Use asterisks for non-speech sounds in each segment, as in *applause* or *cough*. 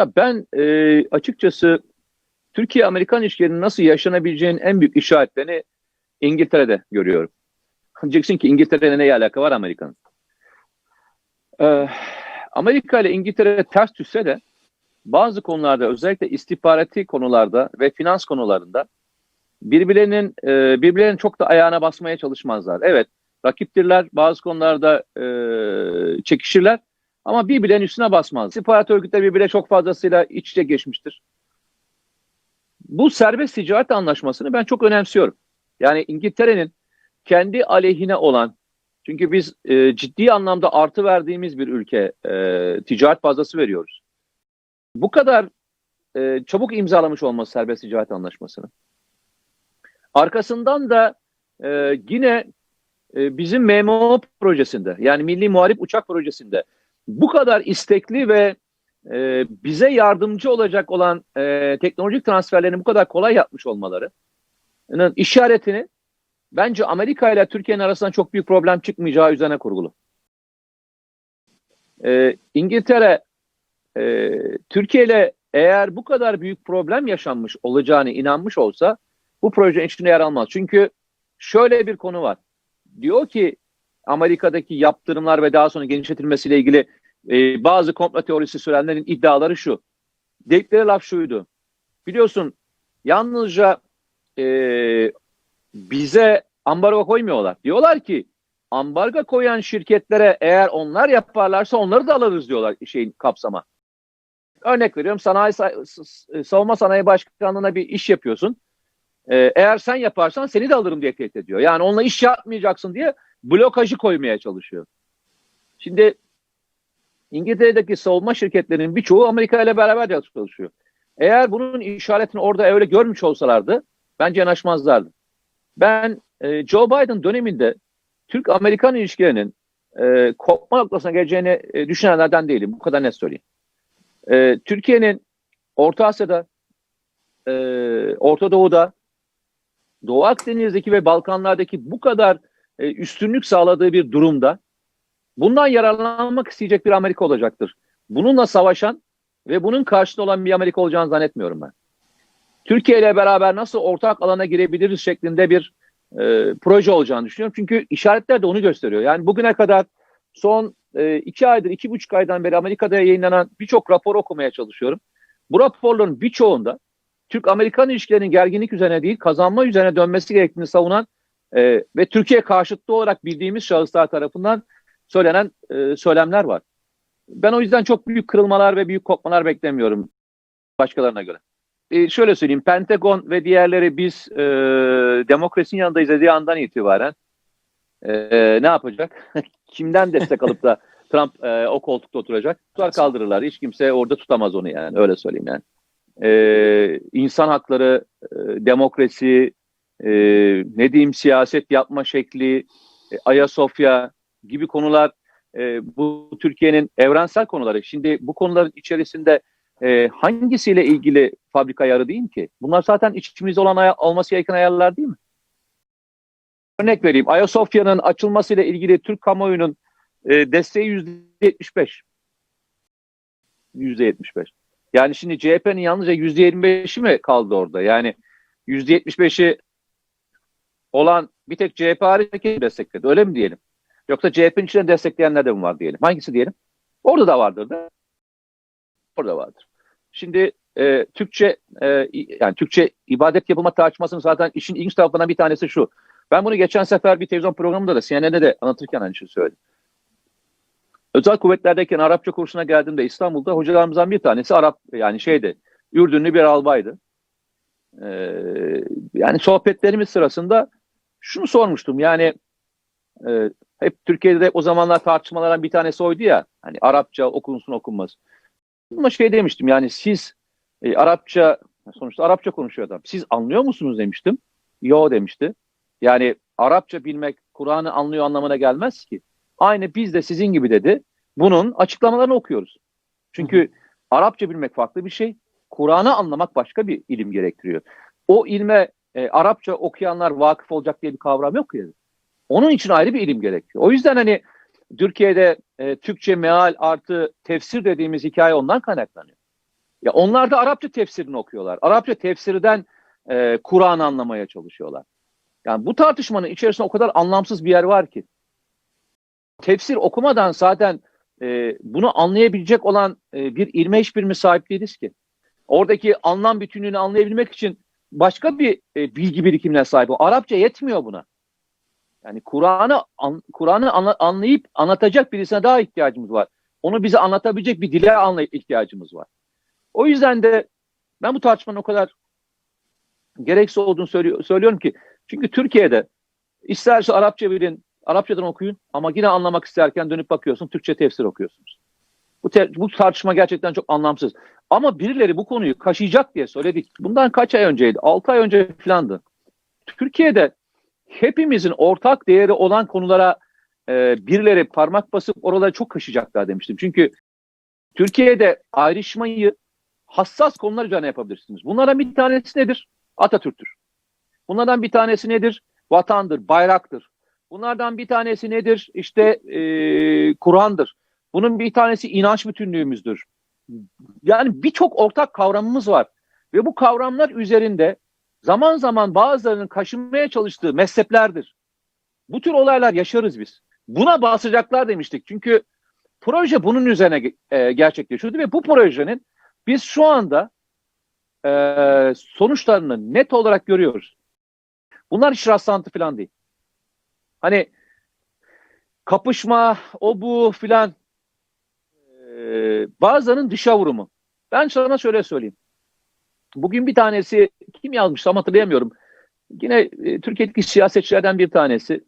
Ya ben e, açıkçası Türkiye-Amerikan ilişkilerinin nasıl yaşanabileceğinin en büyük işaretlerini İngiltere'de görüyorum. Diyeceksin ki İngiltere'yle neye alaka var Amerika'nın? Ee, Amerika ile İngiltere ters düşse de bazı konularda özellikle istihbarati konularda ve finans konularında birbirlerinin e, birbirlerinin çok da ayağına basmaya çalışmazlar. Evet rakiptirler bazı konularda e, çekişirler ama birbirlerinin üstüne basmaz. İstihbarat örgütleri birbirine çok fazlasıyla iç içe geçmiştir. Bu serbest ticaret anlaşmasını ben çok önemsiyorum. Yani İngiltere'nin kendi aleyhine olan çünkü biz e, ciddi anlamda artı verdiğimiz bir ülke e, ticaret fazlası veriyoruz. Bu kadar e, çabuk imzalamış olması serbest ticaret anlaşmasını. Arkasından da e, yine e, bizim MMO projesinde yani Milli Muharip Uçak projesinde bu kadar istekli ve e, bize yardımcı olacak olan e, teknolojik transferlerini bu kadar kolay yapmış olmaları işaretini bence Amerika ile Türkiye'nin arasında çok büyük problem çıkmayacağı üzerine kurgulu. E, İngiltere e, Türkiye ile eğer bu kadar büyük problem yaşanmış olacağını inanmış olsa bu projenin içinde yer almaz. Çünkü şöyle bir konu var. Diyor ki Amerika'daki yaptırımlar ve daha sonra genişletilmesiyle ilgili e, bazı komplo teorisi sürenlerin iddiaları şu. Dedikleri laf şuydu. Biliyorsun yalnızca e, bize ambargo koymuyorlar. Diyorlar ki ambargo koyan şirketlere eğer onlar yaparlarsa onları da alırız diyorlar şeyin kapsama. Örnek veriyorum sanayi savunma sanayi başkanlığına bir iş yapıyorsun. Ee, eğer sen yaparsan seni de alırım diye tehdit ediyor. Yani onunla iş yapmayacaksın diye blokajı koymaya çalışıyor. Şimdi İngiltere'deki savunma şirketlerinin birçoğu Amerika ile beraber çalışıyor. Eğer bunun işaretini orada öyle görmüş olsalardı bence yanaşmazlardı. Ben e, Joe Biden döneminde Türk-Amerikan ilişkilerinin e, kopma noktasına geleceğini e, düşünenlerden değilim. Bu kadar net söyleyeyim. E, Türkiye'nin Orta Asya'da, e, Orta Doğu'da, Doğu Akdeniz'deki ve Balkanlardaki bu kadar e, üstünlük sağladığı bir durumda bundan yararlanmak isteyecek bir Amerika olacaktır. Bununla savaşan ve bunun karşısında olan bir Amerika olacağını zannetmiyorum ben. Türkiye ile beraber nasıl ortak alana girebiliriz şeklinde bir e, proje olacağını düşünüyorum. Çünkü işaretler de onu gösteriyor. Yani bugüne kadar son e, iki aydır, iki buçuk aydan beri Amerika'da yayınlanan birçok rapor okumaya çalışıyorum. Bu raporların birçoğunda Türk-Amerikan ilişkilerinin gerginlik üzerine değil, kazanma üzerine dönmesi gerektiğini savunan e, ve Türkiye karşıtlı olarak bildiğimiz şahıslar tarafından söylenen e, söylemler var. Ben o yüzden çok büyük kırılmalar ve büyük kopmalar beklemiyorum başkalarına göre. E, şöyle söyleyeyim, Pentagon ve diğerleri biz e, demokrasinin yanındayız dediği andan itibaren e, ne yapacak? *laughs* Kimden destek alıp da *laughs* Trump e, o koltukta oturacak? Tutar kaldırırlar. Hiç kimse orada tutamaz onu yani. Öyle söyleyeyim yani. E, insan hakları, e, demokrasi, e, ne diyeyim siyaset yapma şekli, e, Ayasofya gibi konular e, bu Türkiye'nin evrensel konuları. Şimdi bu konuların içerisinde e, hangisiyle ilgili fabrika ayarı değil ki? Bunlar zaten içimizde olan aya, olması gereken ayarlar değil mi? Örnek vereyim. Ayasofya'nın açılmasıyla ilgili Türk kamuoyunun e, desteği yüzde yetmiş beş. Yüzde yetmiş beş. Yani şimdi CHP'nin yalnızca yüzde yirmi beşi mi kaldı orada? Yani yüzde yetmiş beşi olan bir tek CHP hareketi destekledi. Öyle mi diyelim? Yoksa CHP'nin içinde destekleyenler de mi var diyelim? Hangisi diyelim? Orada da vardır da. Orada vardır. Şimdi e, Türkçe e, yani Türkçe ibadet yapılma tartışmasının zaten işin ilginç taraflarından bir tanesi şu. Ben bunu geçen sefer bir televizyon programında da CNN'de de anlatırken aynı şey söyledim. Özel kuvvetlerdeyken Arapça kursuna geldiğimde İstanbul'da hocalarımızdan bir tanesi Arap yani şeydi Ürdünlü bir albaydı. Ee, yani sohbetlerimiz sırasında şunu sormuştum yani e, hep Türkiye'de o zamanlar tartışmalardan bir tanesi oydu ya hani Arapça okunsun okunmaz. Ama şey demiştim yani siz e, Arapça sonuçta Arapça konuşuyor adam. Siz anlıyor musunuz demiştim. Yo demişti. Yani Arapça bilmek Kur'an'ı anlıyor anlamına gelmez ki. Aynı biz de sizin gibi dedi. Bunun açıklamalarını okuyoruz. Çünkü hı Arapça bilmek farklı bir şey. Kur'an'ı anlamak başka bir ilim gerektiriyor. O ilme e, Arapça okuyanlar vakıf olacak diye bir kavram yok yani. Onun için ayrı bir ilim gerekiyor. O yüzden hani Türkiye'de e, Türkçe meal artı tefsir dediğimiz hikaye ondan kaynaklanıyor. Ya onlar da Arapça tefsirini okuyorlar. Arapça tefsirden e, Kur'an anlamaya çalışıyorlar. Yani bu tartışmanın içerisinde o kadar anlamsız bir yer var ki. Tefsir okumadan zaten e, bunu anlayabilecek olan e, bir ilme hiçbirimiz sahip değiliz ki. Oradaki anlam bütünlüğünü anlayabilmek için başka bir e, bilgi birikimine sahip. Arapça yetmiyor buna. Yani Kur'an'ı an, Kur'an'ı anla, anlayıp anlatacak birisine daha ihtiyacımız var. Onu bize anlatabilecek bir dile anlayıp ihtiyacımız var. O yüzden de ben bu tartışmanın o kadar gereksiz olduğunu söylüyor, söylüyorum ki çünkü Türkiye'de isterse Arapça bilin, Arapçadan okuyun ama yine anlamak isterken dönüp bakıyorsun Türkçe tefsir okuyorsunuz. Bu, te, bu tartışma gerçekten çok anlamsız. Ama birileri bu konuyu kaşıyacak diye söyledik. Bundan kaç ay önceydi? 6 ay önce filandı. Türkiye'de hepimizin ortak değeri olan konulara e, birileri parmak basıp oraları çok kaşıyacaklar demiştim. Çünkü Türkiye'de ayrışmayı hassas konular üzerine yapabilirsiniz. Bunlardan bir tanesi nedir? Atatürk'tür. Bunlardan bir tanesi nedir? Vatandır, bayraktır. Bunlardan bir tanesi nedir? İşte e, Kur'an'dır. Bunun bir tanesi inanç bütünlüğümüzdür. Yani birçok ortak kavramımız var. Ve bu kavramlar üzerinde zaman zaman bazılarının kaşınmaya çalıştığı mezheplerdir. Bu tür olaylar yaşarız biz. Buna basacaklar demiştik. Çünkü proje bunun üzerine e, gerçekleşiyordu ve bu projenin biz şu anda e, sonuçlarını net olarak görüyoruz. Bunlar hiç rastlantı falan değil. Hani kapışma, o bu filan bazılarının dışa vurumu. Ben sana şöyle söyleyeyim. Bugün bir tanesi kim yazmış tam hatırlayamıyorum. Yine e, Türkiye'deki siyasetçilerden bir tanesi.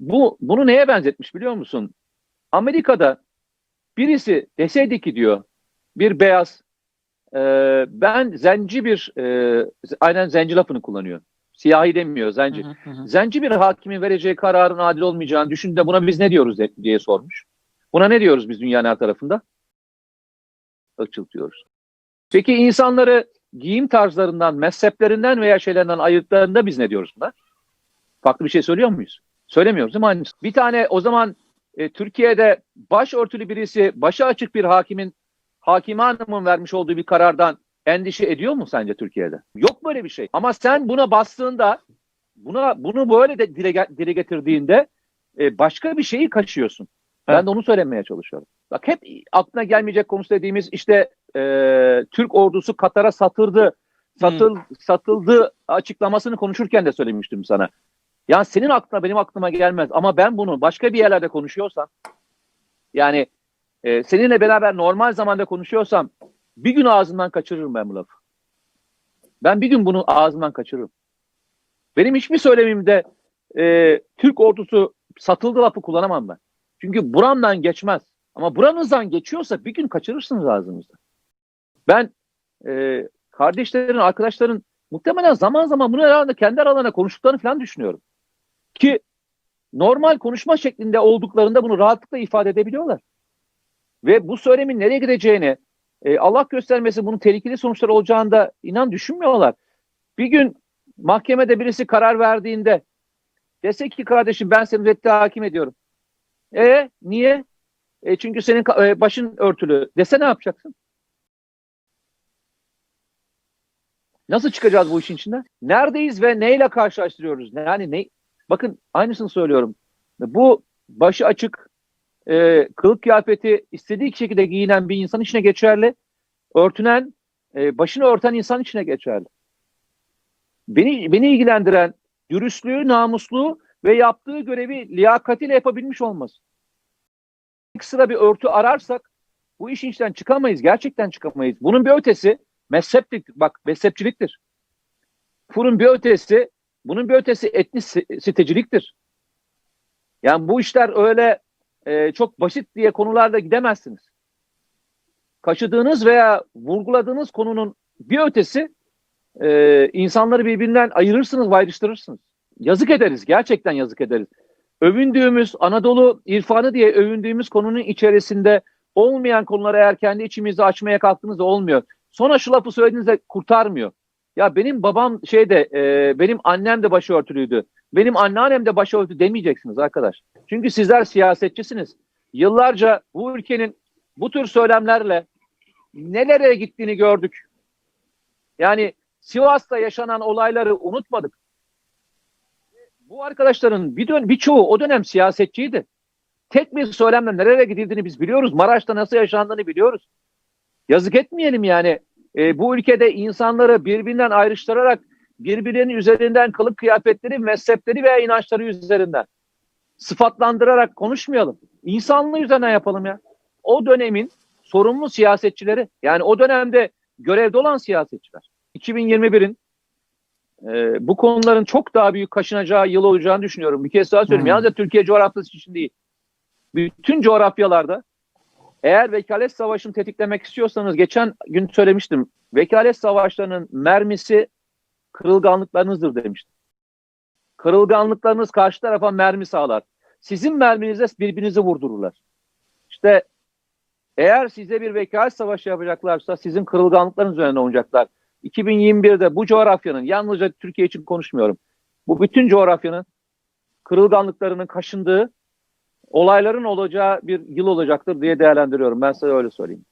Bu bunu neye benzetmiş biliyor musun? Amerika'da birisi deseydi ki diyor bir beyaz e, ben zenci bir e, aynen zenci lafını kullanıyor. Siyahi demiyor zenci. Hı hı hı. Zenci bir hakimin vereceği kararın adil olmayacağını düşün de buna biz ne diyoruz de, diye sormuş. Buna ne diyoruz biz dünyanın her tarafında? Irkçılık diyoruz. Peki insanları giyim tarzlarından, mezheplerinden veya şeylerden ayırtlarında biz ne diyoruz buna? Farklı bir şey söylüyor muyuz? Söylemiyoruz değil mi aynısı? Bir tane o zaman e, Türkiye'de başörtülü birisi, başı açık bir hakimin, hakime hanımın vermiş olduğu bir karardan endişe ediyor mu sence Türkiye'de? Yok böyle bir şey. Ama sen buna bastığında, buna bunu böyle de dile, dile getirdiğinde e, başka bir şeyi kaçıyorsun. Evet. Ben de onu söylemeye çalışıyorum. Bak hep aklına gelmeyecek konusu dediğimiz işte e, Türk ordusu Katar'a satırdı, satıl, hmm. satıldı açıklamasını konuşurken de söylemiştim sana. Yani senin aklına benim aklıma gelmez ama ben bunu başka bir yerlerde konuşuyorsam yani e, seninle beraber normal zamanda konuşuyorsam bir gün ağzından kaçırırım ben bu lafı. Ben bir gün bunu ağzından kaçırırım. Benim hiçbir söylemimde e, Türk ordusu satıldı lafı kullanamam ben. Çünkü buramdan geçmez. Ama buranızdan geçiyorsa bir gün kaçırırsınız ağzınızda. Ben e, kardeşlerin, arkadaşların muhtemelen zaman zaman bunu herhalde kendi aralarında konuştuklarını falan düşünüyorum. Ki normal konuşma şeklinde olduklarında bunu rahatlıkla ifade edebiliyorlar. Ve bu söylemin nereye gideceğini, e, Allah göstermesi bunun tehlikeli sonuçlar olacağını da inan düşünmüyorlar. Bir gün mahkemede birisi karar verdiğinde dese ki kardeşim ben seni reddi hakim ediyorum. E niye? E, çünkü senin e, başın örtülü dese ne yapacaksın? Nasıl çıkacağız bu işin içinden? Neredeyiz ve neyle karşılaştırıyoruz? Yani ne? Bakın aynısını söylüyorum. Bu başı açık, e, kılık kıyafeti istediği şekilde giyinen bir insan içine geçerli. Örtünen, e, başını örten insan içine geçerli. Beni, beni ilgilendiren dürüstlüğü, namusluğu ve yaptığı görevi liyakatiyle yapabilmiş olması. Sıra bir örtü ararsak bu işin içinden çıkamayız. Gerçekten çıkamayız. Bunun bir ötesi mezheplik, bak mezhepçiliktir. Bunun bir ötesi, bunun bir ötesi etnik siteciliktir. Yani bu işler öyle e, çok basit diye konularda gidemezsiniz. Kaşıdığınız veya vurguladığınız konunun bir ötesi e, insanları birbirinden ayırırsınız, ayrıştırırsınız. Yazık ederiz, gerçekten yazık ederiz. Övündüğümüz, Anadolu irfanı diye övündüğümüz konunun içerisinde olmayan konuları eğer kendi içimizde açmaya kalktığınızda olmuyor. Sonra şu lafı söylediğinizde kurtarmıyor. Ya benim babam şeyde, e, benim annem de başörtülüydü. Benim anneannem de başörtü demeyeceksiniz arkadaş. Çünkü sizler siyasetçisiniz. Yıllarca bu ülkenin bu tür söylemlerle nelere gittiğini gördük. Yani Sivas'ta yaşanan olayları unutmadık. Bu arkadaşların bir dön birçoğu o dönem siyasetçiydi. Tek bir söylemle nereye gidildiğini biz biliyoruz. Maraş'ta nasıl yaşandığını biliyoruz. Yazık etmeyelim yani. E, bu ülkede insanları birbirinden ayrıştırarak birbirinin üzerinden kılık kıyafetleri, mezhepleri veya inançları üzerinden sıfatlandırarak konuşmayalım. İnsanlığı üzerinden yapalım ya. O dönemin sorumlu siyasetçileri yani o dönemde görevde olan siyasetçiler. 2021'in e, bu konuların çok daha büyük kaşınacağı yıl olacağını düşünüyorum. Bir kez daha söyleyeyim. Hmm. Yalnızca Türkiye coğrafyası için değil. Bütün coğrafyalarda eğer vekalet savaşını tetiklemek istiyorsanız geçen gün söylemiştim. Vekalet savaşlarının mermisi kırılganlıklarınızdır demiştim. Kırılganlıklarınız karşı tarafa mermi sağlar. Sizin merminize birbirinizi vurdururlar. İşte eğer size bir vekalet savaşı yapacaklarsa sizin kırılganlıklarınız üzerine oynayacaklar. 2021'de bu coğrafyanın yalnızca Türkiye için konuşmuyorum. Bu bütün coğrafyanın kırılganlıklarının kaşındığı olayların olacağı bir yıl olacaktır diye değerlendiriyorum. Ben size öyle söyleyeyim.